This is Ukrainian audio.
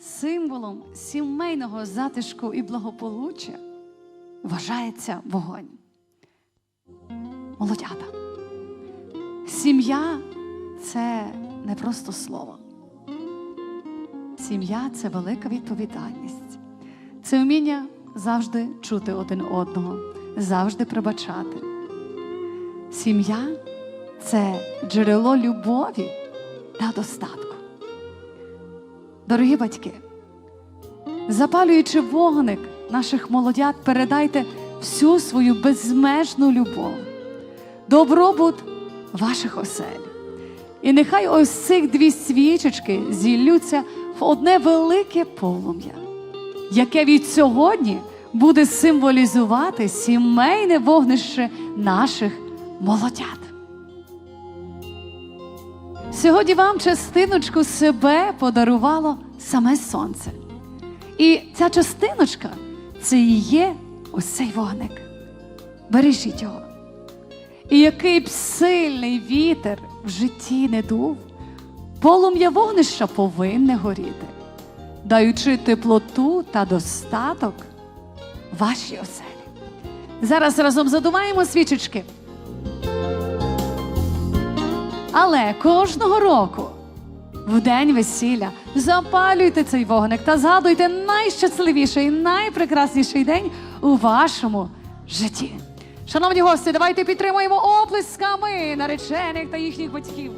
символом сімейного затишку і благополуччя вважається вогонь. Молодята. Сім'я це не просто слово. Сім'я це велика відповідальність. Це вміння завжди чути один одного, завжди пробачати. Сім'я це джерело любові та достатку. Дорогі батьки, запалюючи вогник наших молодят, передайте всю свою безмежну любов, добробут ваших осель. І нехай ось цих дві свічечки зіллються в одне велике полум'я, яке від сьогодні буде символізувати сімейне вогнище наших молодят. Сьогодні вам частиночку себе подарувало саме сонце. І ця частиночка це і є ось цей вогник. Бережіть його. І який б сильний вітер в житті не дув, полум'я вогнища повинне горіти, даючи теплоту та достаток вашій оселі. Зараз разом задуваємо свічечки. Але кожного року, в день весілля, запалюйте цей вогник та згадуйте найщасливіший, найпрекрасніший день у вашому житті. Шановні гості, давайте підтримуємо оплесками наречених та їхніх батьків.